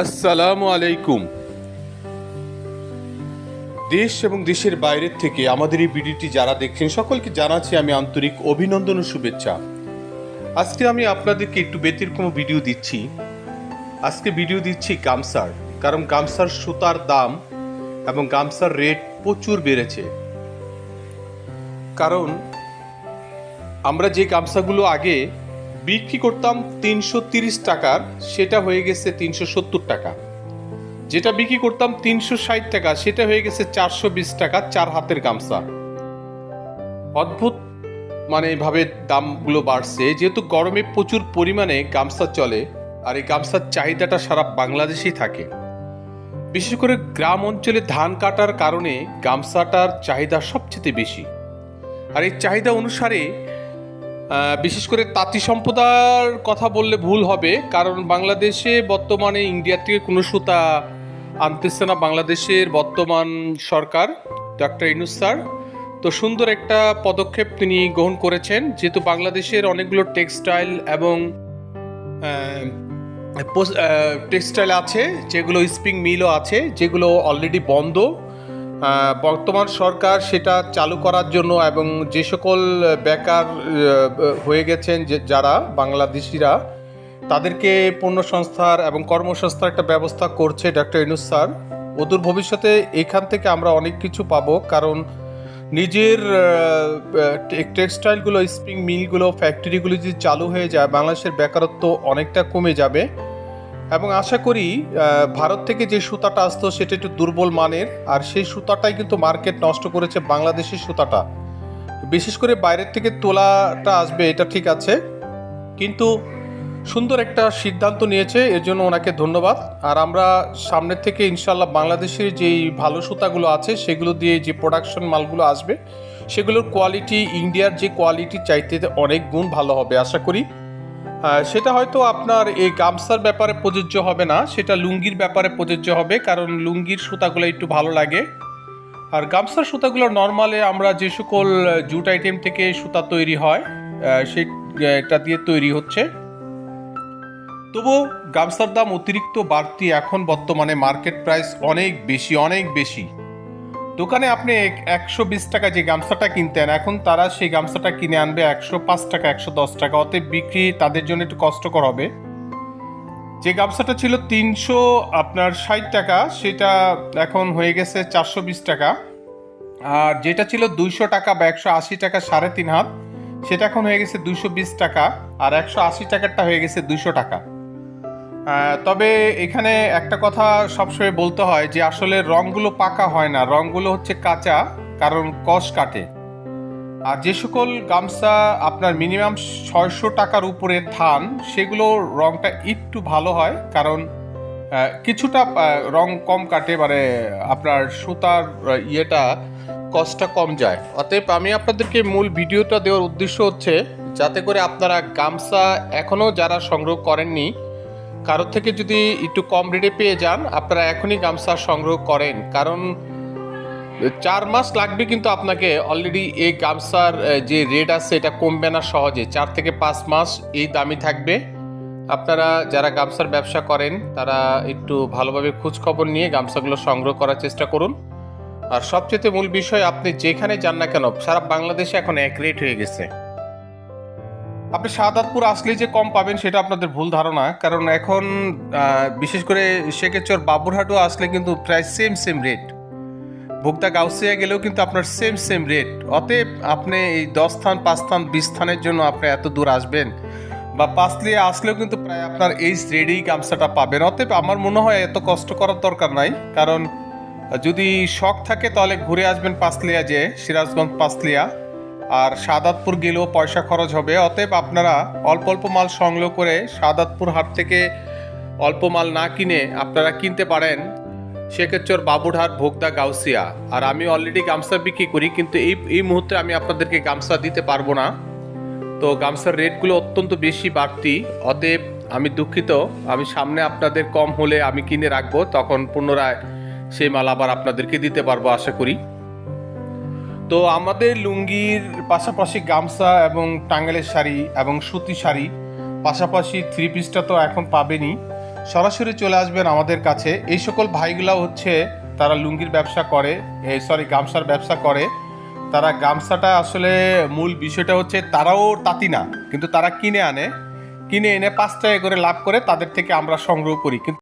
আসসালামু আলাইকুম। দেশ এবং দেশের বাইরের থেকে আমাদের এই ভিডিওটি যারা দেখছেন, সকলকে জানাচ্ছি আমি আন্তরিক অভিনন্দন ও শুভেচ্ছা। আজকে আমি আপনাদেরকে একটু ব্যতিক্রম ভিডিও দিচ্ছি। আজকে ভিডিও দিচ্ছি গামসার কারণ গামসার সুতার দাম এবং গামসার রেট প্রচুর বেড়েছে। কারণ আমরা যে গামছাগুলো আগে বিক্রি করতাম তিনশো তিরিশ টাকার, সেটা হয়ে গেছে তিনশো সত্তর টাকা। যেটা বিক্রি করতাম তিনশো ষাট টাকা, সেটা হয়ে গেছে চারশো বিশ টাকা, চার হাতের গামছা। অদ্ভুত মানে এভাবে দামগুলো বাড়ছে। যেহেতু গরমে প্রচুর পরিমাণে গামছা চলে, আর এই গামছার চাহিদাটা সারা বাংলাদেশেই থাকে। বিশেষ করে গ্রাম অঞ্চলে ধান কাটার কারণে গামছাটার চাহিদা সবচেয়ে বেশি। আর এই চাহিদা অনুসারে বিশেষ করে তাঁতি সম্প্রদায়ের কথা বললে ভুল হবে, কারণ বাংলাদেশে বর্তমানে ইন্ডিয়া থেকে কোনো সুতা আনতেছে না বাংলাদেশের বর্তমান সরকার ডক্টর ইনুস স্যার। তো সুন্দর একটা পদক্ষেপ তিনি গ্রহণ করেছেন, যেহেতু বাংলাদেশের অনেকগুলো টেক্সটাইল এবং টেক্সটাইল আছে, যেগুলো স্প্রিং মিলও আছে, যেগুলো অলরেডি বন্ধ। বর্তমান সরকার সেটা চালু করার জন্য এবং যে সকল বেকার হয়ে গেছেন যে, যারা বাংলাদেশিরা, তাদেরকে পণ্য সংস্থার এবং কর্মসংস্থার একটা ব্যবস্থা করছে ডক্টর ইনুস স্যার। অদূর ভবিষ্যতে এখান থেকে আমরা অনেক কিছু পাবো, কারণ নিজের টেক্সটাইলগুলো, স্প্রিং মিলগুলো, ফ্যাক্টরিগুলো যদি চালু হয়ে যায়, বাংলাদেশের বেকারত্ব অনেকটা কমে যাবে। এবং আশা করি ভারত থেকে যে সুতাটা আসতো সেটা একটু দুর্বল মানের, আর সেই সুতাটাই কিন্তু মার্কেট নষ্ট করেছে বাংলাদেশের সুতাটা। বিশেষ করে বাইরের থেকে তোলাটা আসবে, এটা ঠিক আছে। কিন্তু সুন্দর একটা সিদ্ধান্ত নিয়েছে এর জন্য ওনাকে ধন্যবাদ। আর আমরা সামনের থেকে ইনশাল্লাহ বাংলাদেশের যেই ভালো সুতাগুলো আছে, সেগুলো দিয়ে যে প্রোডাকশন মালগুলো আসবে, সেগুলোর কোয়ালিটি ইন্ডিয়ার যে কোয়ালিটি চাইতে অনেক গুণ ভালো হবে, আশা করি। সেটা হয়তো আপনার এই গামছার ব্যাপারে প্রযোজ্য হবে না, সেটা লুঙ্গির ব্যাপারে প্রযোজ্য হবে, কারণ লুঙ্গির সুতাগুলো একটু ভালো লাগে। আর গামছার সুতাগুলো নর্মালে আমরা যে সকল জুট আইটেম থেকে সুতা তৈরি হয় এটা দিয়ে তৈরি হচ্ছে। তবু গামছার দাম অতিরিক্ত বাড়তি এখন বর্তমানে মার্কেট প্রাইস অনেক বেশি অনেক বেশি। দোকানে আপনি একশো বিশ টাকা যে গামছাটা কিনতেন, এখন তারা সেই গামছাটা কিনে আনবে একশো পাঁচ টাকা, একশো দশ টাকা। অতএব বিক্রি তাদের জন্য একটু কষ্টকর হবে। যে গামছাটা ছিল তিনশো আপনার ষাট টাকা, সেটা এখন হয়ে গেছে চারশো বিশ টাকা। আর যেটা ছিল দুইশো টাকা বা একশো আশি টাকা, সাড়ে তিন হাত, সেটা এখন হয়ে গেছে দুইশো বিশ টাকা। আর একশো আশি টাকারটা হয়ে গেছে দুইশো টাকা। তবে এখানে একটা কথা সবসময় বলতে হয় যে আসলে রংগুলো পাকা হয় না, রংগুলো হচ্ছে কাঁচা, কারণ কষ কাটে। আর যে সকল গামছা আপনার মিনিমাম ছয়শো টাকার উপরে ধান সেগুলো রংটা একটু ভালো হয়, কারণ কিছুটা রং কম কাটে মানে আপনার সুতার ইয়েটা কষ্টটা কম যায়। অতএব আমি আপনাদেরকে মূল ভিডিওটা দেওয়ার উদ্দেশ্য হচ্ছে, যাতে করে আপনারা গামছা এখনও যারা সংগ্রহ করেননি কারোর থেকে যদি একটু কম রেটে পেয়ে যান, আপনারা এখনই গামছা সংগ্রহ করেন। কারণ, চার মাস লাগবে কিন্তু আপনাকে অলরেডি এই গামছার যে রেট আছে, এটা কমবে না সহজে। চার থেকে পাঁচ মাস এই দামই থাকবে। আপনারা যারা গামছার ব্যবসা করেন, তারা একটু ভালোভাবে খোঁজ খবর নিয়ে গামছাগুলো সংগ্রহ করার চেষ্টা করুন। আর সবচেয়ে মূল বিষয়, আপনি যেখানে যান না কেন, সারা বাংলাদেশে এখন এক রেট হয়ে গেছে। আপনি শাহাদাতপুর আসলে যে কম পাবেন, সেটা আপনাদের ভুল ধারণা। কারণ এখন বিশেষ করে শেখেচর বাবুরহাটও আসলে কিন্তু প্রায় সেম সেম রেট ভোক্তা গাউসিয়া গেলেও কিন্তু আপনার সেম সেম রেট অতএব আপনি এই দশ স্থান, পাঁচ স্থান, বিশ স্থানের জন্য আপনি এত দূর আসবেন বা পাঁচলিয়ে আসলেও কিন্তু প্রায় আপনার এই রেডি গামছাটা পাবেন। অতএব আমার মনে হয় এত কষ্ট করার দরকার নাই। কারণ যদি শখ থাকে তাহলে ঘুরে আসবেন পাঁচলিয়া যে সিরাজগঞ্জ পাঁচলিয়া। আর সাদাতপুর গেলেও পয়সা খরচ হবে। অতএব আপনারা অল্প অল্প মাল সংগ্রহ করে সাদাতপুর হাট থেকে অল্প মাল না কিনে আপনারা কিনতে পারেন। শেখেরচর বাবুরহাট, ভোগদা, গাউসিয়া। আর আমি অলরেডি গামছা বিক্রি করি, কিন্তু এই এই মুহূর্তে আমি আপনাদেরকে গামছা দিতে পারব না। তো গামছার রেটগুলো অত্যন্ত বেশি বাড়তি। অতএব আমি দুঃখিত। আমি সামনে আপনাদের কম হলে আমি কিনে রাখব, তখন পুনরায় সেই মাল আবার আপনাদেরকে দিতে পারব, আশা করি। তো আমাদের লুঙ্গির পাশাপাশি গামছা এবং টাঙ্গালের শাড়ি এবং সুতি শাড়ি, পাশাপাশি থ্রি পিসটা তো এখন পাবেনই। সরাসরি চলে আসবেন আমাদের কাছে। এই সকল ভাইগুলা হচ্ছে তারা লুঙ্গির ব্যবসা করে সরি গামছার ব্যবসা করে। তারা গামছাটা আসলে মূল বিষয়টা হচ্ছে তারাও তাঁতি না, কিন্তু তারা কিনে আনে। কিনে এনে পাঁচ টাকা করে লাভ করে তাদের থেকে আমরা সংগ্রহ করি। কিন্তু